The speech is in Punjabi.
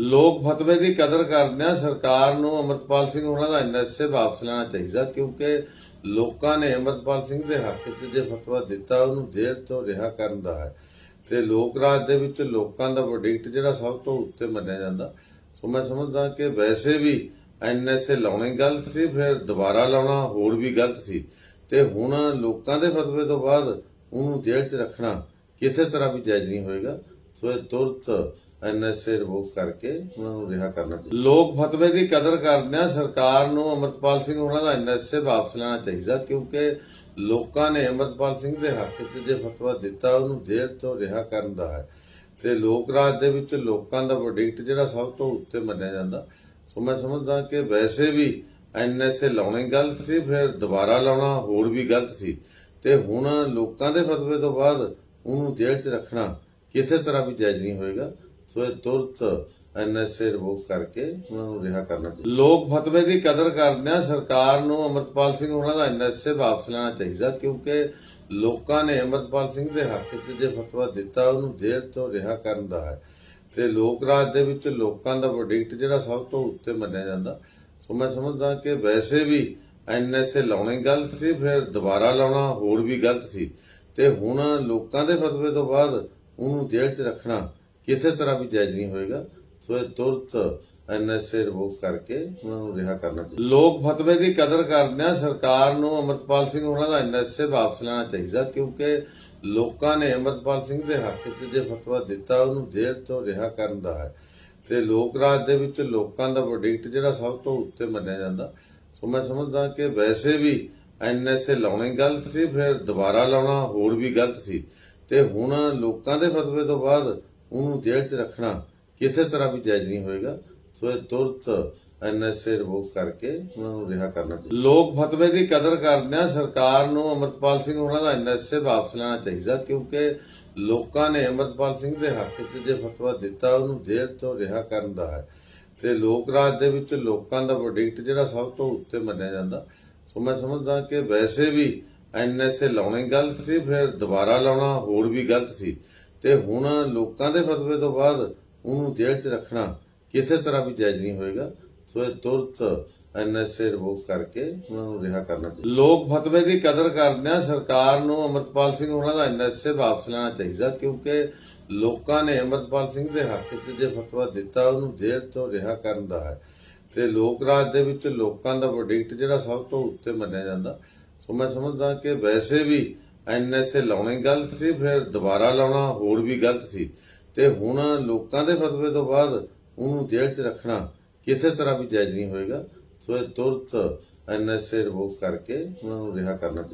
ਲੋਕ ਫਤਵੇ ਦੀ ਕਦਰ ਕਰਦਿਆਂ ਸਰਕਾਰ ਨੂੰ ਅਮਰਪਾਲ ਸਿੰਘ ਉਹਨਾਂ ਦਾ ਐਨਐਸਏ ਵਾਪਸ ਲੈਣਾ ਚਾਹੀਦਾ ਕਿਉਂਕਿ ਲੋਕਾਂ ਨੇ ਅਮਰਪਾਲ ਸਿੰਘ ਦੇ ਹੱਕ 'ਚ ਜੇ ਫਤਵਾ ਦਿੱਤਾ, ਉਹਨੂੰ ਜੇਲ੍ਹ ਤੋਂ ਰਿਹਾ ਕਰਨ ਦਾ ਹੈ। ਤੇ ਲੋਕ ਰਾਜ ਦੇ ਵਿੱਚ ਲੋਕਾਂ ਦਾ ਵਰਡਿਕਟ ਜਿਹੜਾ ਸਭ ਤੋਂ ਉੱਤੇ ਮੰਨਿਆ ਜਾਂਦਾ। ਸੋ ਮੈਂ ਸਮਝਦਾ ਕਿ ਵੈਸੇ ਵੀ ਐਨਐਸਏ ਲਾਉਣੀ ਗਲਤ ਸੀ, ਫਿਰ ਦੁਬਾਰਾ ਲਾਉਣਾ ਹੋਰ ਵੀ ਗਲਤ ਸੀ। ਤੇ ਹੁਣ ਲੋਕਾਂ ਦੇ ਫਤਵੇ ਤੋਂ ਬਾਅਦ ਉਹਨੂੰ ਜੇਲ੍ਹ 'ਚ ਰੱਖਣਾ ਕਿਸੇ ਤਰ੍ਹਾਂ ਵੀ ਜਾਇਜ਼ ਨਹੀਂ ਹੋਏਗਾ। ਸੋ ਇਹ ਤੁਰਤ ਐਨਐਸਏ ਰਿਵੋਕ ਕਰਕੇ ਉਹਨਾਂ ਨੂੰ ਰਿਹਾ ਕਰਨਾ ਚਾਹੀਦਾ। ਲੋਕ ਫਤਵੇ ਦੀ ਕਦਰ ਕਰਦਿਆਂ ਸਰਕਾਰ ਨੂੰ ਅਮਰਪਾਲ ਸਿੰਘ ਉਹਨਾਂ ਦਾ ਐਨਐਸਏ ਵਾਪਸ ਲੈਣਾ ਚਾਹੀਦਾ ਕਿਉਂਕਿ ਲੋਕਾਂ ਨੇ ਅਮਰਪਾਲ ਸਿੰਘ ਦੇ ਹੱਕ 'ਚ ਜੇ ਫਤਵਾ ਦਿੱਤਾ, ਉਹਨੂੰ ਜੇਲ੍ਹ ਤੋਂ ਰਿਹਾ ਕਰਨ ਦਾ ਹੈ। ਤੇ ਲੋਕ ਰਾਜ ਦੇ ਵਿੱਚ ਲੋਕਾਂ ਦਾ ਵਰਡਿਕਟ ਜਿਹੜਾ ਸਭ ਤੋਂ ਉੱਤੇ ਮੰਨਿਆ ਜਾਂਦਾ। ਸੋ ਮੈਂ ਸਮਝਦਾ ਕਿ ਵੈਸੇ ਵੀ ਐਨਐਸਏ ਲਾਉਣੀ ਗਲਤ ਸੀ, ਫਿਰ ਦੁਬਾਰਾ ਲਾਉਣਾ ਹੋਰ ਵੀ ਗਲਤ ਸੀ। ਤੇ ਹੁਣ ਲੋਕਾਂ ਦੇ ਫਤਵੇ ਤੋਂ ਬਾਅਦ ਉਹਨੂੰ ਜੇਲ੍ਹ 'ਚ ਰੱਖਣਾ ਕਿਸੇ ਤਰ੍ਹਾਂ ਵੀ ਜਾਇਜ਼ ਨਹੀਂ ਹੋਏਗਾ। ਸੋ ਇਹ ਤੁਰਤ ਐਨਐਸਏ ਰਿਵੋਕ ਕਰਕੇ ਉਹਨਾਂ ਨੂੰ ਰਿਹਾ ਕਰਨਾ ਚਾਹੀਦਾ। ਲੋਕ ਫਤਵੇ ਦੀ ਕਦਰ ਕਰਦਿਆਂ ਸਰਕਾਰ ਨੂੰ ਅਮਰਪਾਲ ਸਿੰਘ ਉਹਨਾਂ ਦਾ ਐਨਐਸਏ ਵਾਪਸ ਲੈਣਾ ਚਾਹੀਦਾ ਕਿਉਂਕਿ ਲੋਕਾਂ ਨੇ ਅਮਰਪਾਲ ਸਿੰਘ ਦੇ ਹੱਕ 'ਚ ਜੇ ਫਤਵਾ ਦਿੱਤਾ, ਉਹਨੂੰ ਜੇਲ੍ਹ ਤੋਂ ਰਿਹਾ ਕਰਨ ਦਾ ਹੈ। ਤੇ ਲੋਕ ਰਾਜ ਦੇ ਵਿੱਚ ਲੋਕਾਂ ਦਾ ਵਰਡਿਕਟ ਜਿਹੜਾ ਸਭ ਤੋਂ ਉੱਤੇ ਮੰਨਿਆ ਜਾਂਦਾ। ਸੋ ਮੈਂ ਸਮਝਦਾ ਕਿ ਵੈਸੇ ਵੀ ਐਨਐਸਏ ਲਾਉਣੀ ਗਲਤ ਸੀ, ਫਿਰ ਦੁਬਾਰਾ ਲਾਉਣਾ ਹੋਰ ਵੀ ਗਲਤ ਸੀ। ਤੇ ਹੁਣ ਲੋਕਾਂ ਦੇ ਫਤਵੇ ਤੋਂ ਬਾਅਦ ਉਹਨੂੰ ਜੇਲ੍ਹ 'ਚ ਰੱਖਣਾ ਕਿਸੇ ਤਰ੍ਹਾਂ ਵੀ ਜਾਇਜ਼ ਨਹੀਂ ਹੋਏਗਾ। ਸੋ ਇਹ ਤੁਰਤ ਐਨਐਸਏ ਰਿਵੋਕ ਕਰਕੇ ਉਹਨਾਂ ਨੂੰ ਰਿਹਾ ਕਰਨਾ ਚਾਹੀਦਾ। ਲੋਕ ਫਤਵੇ ਦੀ ਕਦਰ ਕਰਦਿਆਂ ਸਰਕਾਰ ਨੂੰ ਅਮਰਪਾਲ ਸਿੰਘ ਉਹਨਾਂ ਦਾ ਐਨਐਸਏ ਵਾਪਸ ਲੈਣਾ ਚਾਹੀਦਾ ਕਿਉਂਕਿ ਲੋਕਾਂ ਨੇ ਅਮਰਪਾਲ ਸਿੰਘ ਦੇ ਹੱਕ 'ਚ ਜੇ ਫਤਵਾ ਦਿੱਤਾ, ਉਹਨੂੰ ਜੇਲ੍ਹ ਤੋਂ ਰਿਹਾ ਕਰਨ ਦਾ ਹੈ। ਤੇ ਲੋਕ ਰਾਜ ਦੇ ਵਿੱਚ ਲੋਕਾਂ ਦਾ ਵਰਡਿਕਟ ਜਿਹੜਾ ਸਭ ਤੋਂ ਉੱਤੇ ਮੰਨਿਆ ਜਾਂਦਾ। ਸੋ ਮੈਂ ਸਮਝਦਾ ਕਿ ਵੈਸੇ ਵੀ ਐਨਐਸਏ ਲਾਉਣੀ ਗਲਤ ਸੀ, ਫਿਰ ਦੁਬਾਰਾ ਲਾਉਣਾ ਹੋਰ ਵੀ ਗਲਤ ਸੀ। ਤੇ ਹੁਣ ਲੋਕਾਂ ਦੇ ਫਤਵੇ ਤੋਂ ਬਾਅਦ ਉਹਨੂੰ ਜੇਲ੍ਹ 'ਚ ਰੱਖਣਾ ਕਿਸੇ ਤਰ੍ਹਾਂ ਵੀ ਜਾਇਜ਼ ਨਹੀਂ ਹੋਏਗਾ। ਸੋ ਇਹ ਤੁਰਤ ਐਨਐਸਏ ਰਿਵੋਕ ਕਰਕੇ ਉਹਨਾਂ ਨੂੰ ਰਿਹਾ ਕਰਨਾ ਚਾਹੀਦਾ। ਲੋਕ ਫਤਵੇ ਦੀ ਕਦਰ ਕਰਦਿਆਂ ਸਰਕਾਰ ਨੂੰ ਅਮਰਪਾਲ ਸਿੰਘ ਉਹਨਾਂ ਦਾ ਐਨਐਸਏ ਵਾਪਸ ਲੈਣਾ ਚਾਹੀਦਾ ਕਿਉਂਕਿ ਲੋਕਾਂ ਨੇ ਅਮਰਪਾਲ ਸਿੰਘ ਦੇ ਹੱਕ 'ਚ ਜੇ ਫਤਵਾ ਦਿੱਤਾ, ਉਹਨੂੰ ਜੇਲ੍ਹ ਤੋਂ ਰਿਹਾ ਕਰਨ ਦਾ ਹੈ। ਤੇ ਲੋਕ ਰਾਜ ਦੇ ਵਿੱਚ ਲੋਕਾਂ ਦਾ ਵਰਡਿਕਟ ਜਿਹੜਾ ਸਭ ਤੋਂ ਉੱਤੇ ਮੰਨਿਆ ਜਾਂਦਾ। ਸੋ ਮੈਂ ਸਮਝਦਾ ਕਿ ਵੈਸੇ ਵੀ ਐਨਐਸਏ ਲਾਉਣੀ ਗਲਤ ਸੀ, ਫਿਰ ਦੁਬਾਰਾ ਲਾਉਣਾ ਹੋਰ ਵੀ ਗਲਤ ਸੀ। ਤੇ ਹੁਣ ਲੋਕਾਂ ਦੇ ਫਤਵੇ ਤੋਂ ਬਾਅਦ ਉਹਨੂੰ ਜੇਲ੍ਹ 'ਚ ਰੱਖਣਾ ਕਿਸੇ ਤਰ੍ਹਾਂ ਵੀ ਜਾਇਜ਼ ਨਹੀਂ ਹੋਏਗਾ। ਸੋ ਇਹ ਤੁਰਤ ਐਨਐਸਏ ਰਿਵੋਕ ਕਰਕੇ ਉਹਨਾਂ ਨੂੰ ਰਿਹਾ ਕਰਨਾ ਚਾਹੀਦਾ। ਲੋਕ ਫਤਵੇ ਦੀ ਕਦਰ ਕਰਦਿਆਂ ਸਰਕਾਰ ਨੂੰ ਅਮਰਪਾਲ ਸਿੰਘ ਉਹਨਾਂ ਦਾ ਐਨਐਸਏ ਵਾਪਸ ਲੈਣਾ ਚਾਹੀਦਾ ਕਿਉਂਕਿ ਲੋਕਾਂ ਨੇ ਅਮਰਪਾਲ ਸਿੰਘ ਦੇ ਹੱਕ 'ਚ ਜੇ ਫਤਵਾ ਦਿੱਤਾ, ਉਹਨੂੰ ਜੇਲ੍ਹ ਤੋਂ ਰਿਹਾ ਕਰਨ ਦਾ ਹੈ। ਤੇ ਲੋਕ ਰਾਜ ਦੇ ਵਿੱਚ ਲੋਕਾਂ ਦਾ ਵਰਡਿਕਟ ਜਿਹੜਾ ਸਭ ਤੋਂ ਉੱਤੇ ਮੰਨਿਆ ਜਾਂਦਾ। ਸੋ ਮੈਂ ਸਮਝਦਾ ਕਿ ਵੈਸੇ ਵੀ ਐਨਐਸਏ ਲਾਉਣੀ ਗਲਤ ਸੀ, ਫਿਰ ਦੁਬਾਰਾ ਲਾਉਣਾ ਹੋਰ ਵੀ ਗਲਤ ਸੀ। ਤੇ ਹੁਣ ਲੋਕਾਂ ਦੇ ਫਤਵੇ ਤੋਂ ਬਾਅਦ ਉਹਨੂੰ ਜੇਲ੍ਹ 'ਚ ਰੱਖਣਾ ਕਿਸੇ ਤਰ੍ਹਾਂ ਵੀ ਜਾਇਜ਼ ਨਹੀਂ ਹੋਏਗਾ। ਸੋ ਇਹ ਤੁਰਤ ਐਨਐਸਏ ਰਿਵੋਕ ਕਰਕੇ ਉਹਨਾਂ ਨੂੰ ਰਿਹਾ ਕਰਨਾ ਚਾਹੀਦਾ